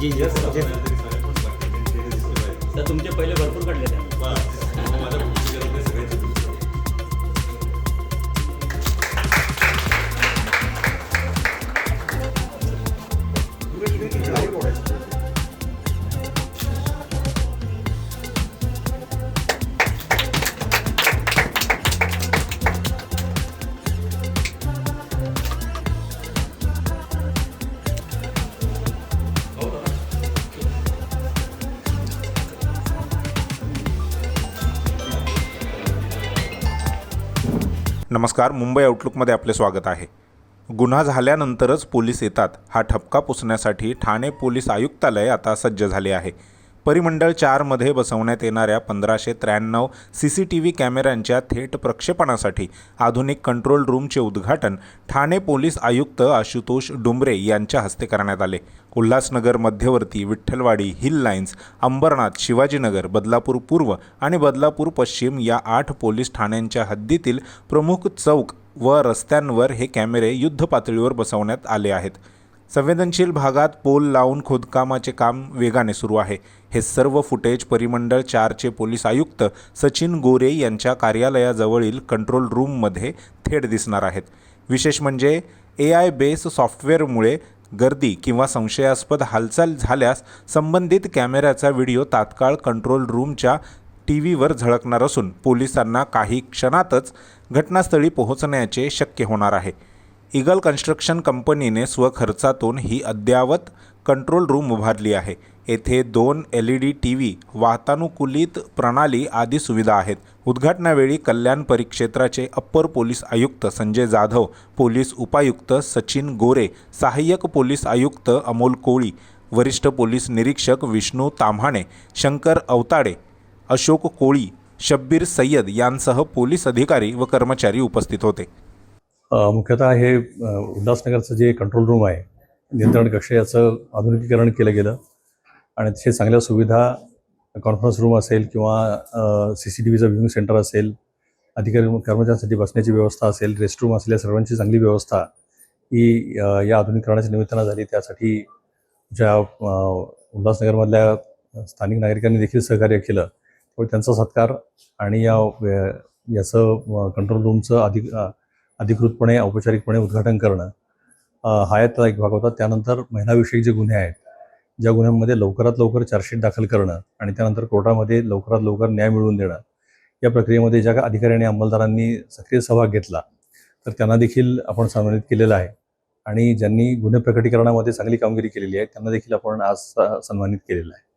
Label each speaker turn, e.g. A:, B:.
A: पाहिजे.
B: तर तुमचे पहिले भरपूर काढले
C: नमस्कार मुंबई आउटलुकमध्ये आपले स्वागत आहे. गुन्हा झाल्यानंतरच पोलीस येतात. हा ठपका पुसण्यासाठी ठाणे पोलीस आयुक्तालय आता सज्ज झाले आहे. परिमंडळ चारमध्ये बसवण्यात येणाऱ्या पंधराशे त्र्याण्णव सी सी टी व्ही कॅमेऱ्यांच्या थेट प्रक्षेपणासाठी आधुनिक कंट्रोल रूमचे उद्घाटन ठाणे पोलीस आयुक्त आशुतोष डुंबरे यांच्या हस्ते करण्यात आले. उल्हासनगर मध्यवर्ती विठ्ठलवाडी हिल लाईन्स अंबरनाथ शिवाजीनगर बदलापूर पूर्व आणि बदलापूर पश्चिम या आठ पोलीस ठाण्यांच्या हद्दीतील प्रमुख चौक व रस्त्यांवर हे कॅमेरे युद्ध पातळीवर बसवण्यात आले आहेत. संवेदनशील भागात पोल लावून खोदकामाचे काम वेगाने सुरू आहे. हे सर्व फुटेज परिमंडळ चारचे पोलीस आयुक्त सचिन गोरे यांच्या कार्यालयाजवळील कंट्रोल रूममध्ये थेट दिसणार आहेत. विशेष म्हणजे ए आय बेस सॉफ्टवेअरमुळे गर्दी किंवा संशयास्पद हालचाल झाल्यास संबंधित कॅमेऱ्याचा व्हिडिओ तात्काळ कंट्रोल रूमच्या टी व्हीवर झळकणार असून पोलिसांना काही क्षणातच घटनास्थळी पोहोचण्याचे शक्य होणार आहे. इगल कन्स्ट्रक्शन कंपनीने स्वखर्चातून ही अद्ययावत कंट्रोल रूम उभारली आहे. येथे दोन L E D T V वातानुकूलित प्रणाली आदी सुविधा आहेत. उद्घाटनावेळी कल्याण परिक्षेत्राचे अप्पर पोलीस आयुक्त संजय जाधव पोलीस उपायुक्त सचिन गोरे सहाय्यक पोलीस आयुक्त अमोल कोळी वरिष्ठ पोलीस निरीक्षक विष्णू ताम्हाणे शंकर अवताडे अशोक कोळी शब्बीर सय्यद यांसह पोलीस अधिकारी व कर्मचारी उपस्थित होते.
D: मुख्यतः हे उल्हासनगरचं जे कंट्रोल रूम आहे नियंत्रण कक्ष याचं आधुनिकीकरण केलं गेलं. आणि अतिशय चांगल्या सुविधा कॉन्फरन्स रूम असेल किंवा सी सी टी व्हीचं व्ह्यूइंग सेंटर असेल अधिकारी कर्मचाऱ्यांसाठी बसण्याची व्यवस्था असेल रेस्टरूम असेल या सर्वांची चांगली व्यवस्था ही या आधुनिकीकरणाच्या निमित्तानं झाली. त्यासाठी ज्या उल्हासनगरमधल्या स्थानिक नागरिकांनी देखील सहकार्य केलं त्यामुळे त्यांचा सत्कार आणि या याचं कंट्रोल रूमचं अधिक अधिकृतपणे औपचारिकपणे उद्घाटन करणं हा यातला एक भाग होता. त्यानंतर महिलाविषयक जे गुन्हे आहेत ज्या गुन्ह्यांमध्ये लवकरात लवकर चार्जशीट दाखल करणं आणि त्यानंतर कोर्टामध्ये लवकरात लवकर न्याय मिळवून देणं या प्रक्रियेमध्ये ज्या अधिकारी आणि अंमलदारांनी सक्रिय सहभाग घेतला तर त्यांना देखील आपण सन्मानित केलेलं आहे. आणि ज्यांनी गुन्हे प्रकटीकरणामध्ये चांगली कामगिरी केलेली आहे त्यांना देखील आपण आज स- सन्मानित केलेलं आहे.